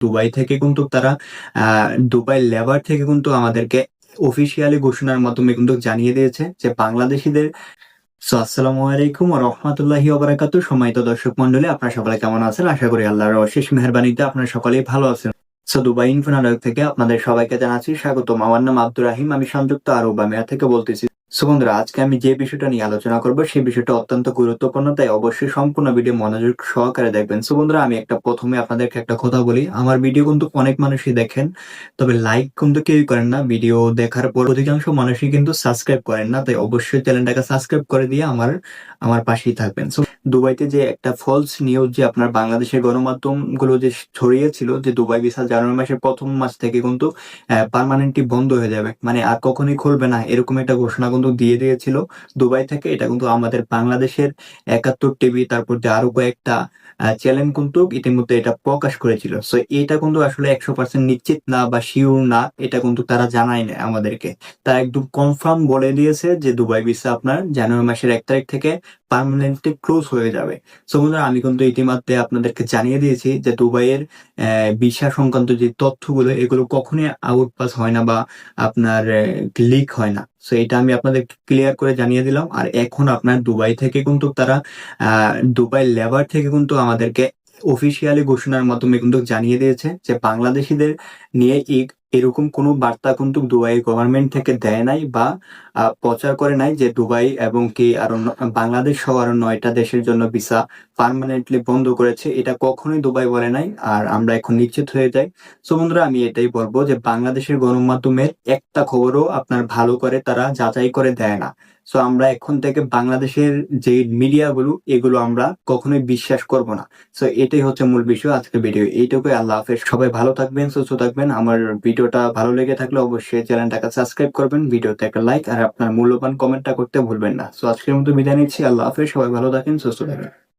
Dubai থেকে কিন্তু তারা দুবাই লেবার থেকে কিন্তু আমাদেরকে অফিসিয়ালি ঘোষণার মাধ্যমে কিন্তু জানিয়ে দিয়েছে যে বাংলাদেশিদের সো আসসালামু আলাইকুম রহমতুল্লাহি ওবারাকাতু সময়ত দর্শক মন্ডলী আপনারা সকলে কেমন আছেন? আশা করি আল্লাহর অশেষ মেহরবানিতে আপনারা সকলেই ভালো আছেন। সো দুবাই ইনফোনালয় থেকে আপনাদের সবাইকে জানাচ্ছি স্বাগতম। আমার নাম আব্দুর রাহিম, আমি সংযুক্ত আরব আমিরাত থেকে বলতেছি। সো বন্ধুরা, আজকে আমি যে বিষয়টা নিয়ে আলোচনা করব, সেই বিষয়টা অত্যন্ত গুরুত্বপূর্ণ, তাই অবশ্যই সম্পূর্ণ ভিডিও মনোযোগ সহকারে দেখবেন। সো বন্ধুরা, আমি একটা প্রথমে আপনাদেরকে একটা কথা বলি, আমার ভিডিও কিন্তু অনেক মানুষই দেখেন, তবে লাইক কিন্তু কেউই করেন না। ভিডিও দেখার পর অধিকাংশ মানুষই কিন্তু সাবস্ক্রাইব করেন না, তাই অবশ্যই চ্যানেলটাকে সাবস্ক্রাইব করে দিয়ে আমার আমার পাশেই থাকবেন। সো দুবাইতে যে একটা ফলস নিউজ যে আপনার বাংলাদেশের গণমাধ্যমগুলো যে ছড়িয়েছিল, যে দুবাই ভিসা জানুয়ারি মাসের প্রথম মাস থেকে কিন্তু পার্মানেন্টলি বন্ধ হয়ে যাবে। মানে আর কখনোই খুলবে না, এরকম একটা ঘোষণা কিন্তু দিয়ে দিয়েছিল। দুবাই থেকে এটা কিন্তু আমাদের বাংলাদেশের একাত্তর টিভি, তারপর যে আরও কয়েকটা চ্যানেল কিন্তু ইতিমধ্যে এটা প্রকাশ করেছিল। সো এটা কিন্তু আসলে একশো পার্সেন্ট নিশ্চিত না বা শিওর না, এটা কিন্তু তারা জানায় না আমাদেরকে। তারা একদম কনফার্ম বলে দিয়েছে যে দুবাই ভিসা আপনার জানুয়ারি মাসের এক তারিখ থেকে পার্মানেন্টলি ক্লোজ হয়ে যাবে। সো বন্ধুরা, আমি কিন্তু ইতিমধ্যে আপনাদেরকে জানিয়ে দিয়েছি যে দুবাইয়ের ভিসা সংক্রান্ত যে তথ্যগুলো, এগুলো কখনোই আউট পাস হয় না বা আপনার লিক হয় না। সো এটা আমি আপনাদের ক্লিয়ার করে জানিয়ে দিলাম। আর এখন আপনার দুবাই থেকে কিন্তু তারা দুবাই লেবার থেকে কিন্তু আমাদেরকে অফিসিয়ালি ঘোষণার মাধ্যমে কিন্তু জানিয়ে দিয়েছে যে বাংলাদেশিদের নিয়ে এরকম কোনো বার্তা কিন্তু দুবাই গভর্নমেন্ট থেকে দেয় নাই বা প্রচার করে নাই যে দুবাই এবং কি আরও বাংলাদেশ সহ আরও নয়টা দেশের জন্য ভিসা পারমানেন্টলি বন্ধ করেছে, এটা কখনোই দুবাই বলে নাই আর আমরা এখন নিশ্চিত হয়ে যাই। সো বন্ধুরা, আমি এটাই বলব যে বাংলাদেশের গণমাধ্যমের একটা খবরও আপনার ভালো করে তারা যাচাই করে দেয় না। সো আমরা এখন থেকে বাংলাদেশের যে মিডিয়াগুলো, এগুলো আমরা কখনোই বিশ্বাস করব না। সো এটাই হচ্ছে মূল বিষয় আজকের ভিডিও। এইটুকুই আল্লাহ হাফেজ। সবাই ভালো থাকবেন, সুস্থ থাকবেন। আমার ভিডিওটা ভালো লেগে থাকলে অবশ্যই চ্যানেলটাকে সাবস্ক্রাইব করবেন, ভিডিওতে একটা লাইক, আর আপনার মূল্যবান কমেন্টটা করতে ভুলবেন না। সো আজকের মতো বিদায় নিচ্ছি। আল্লাহ হাফেজ। সবাই ভালো থাকেন, সুস্থ থাকেন।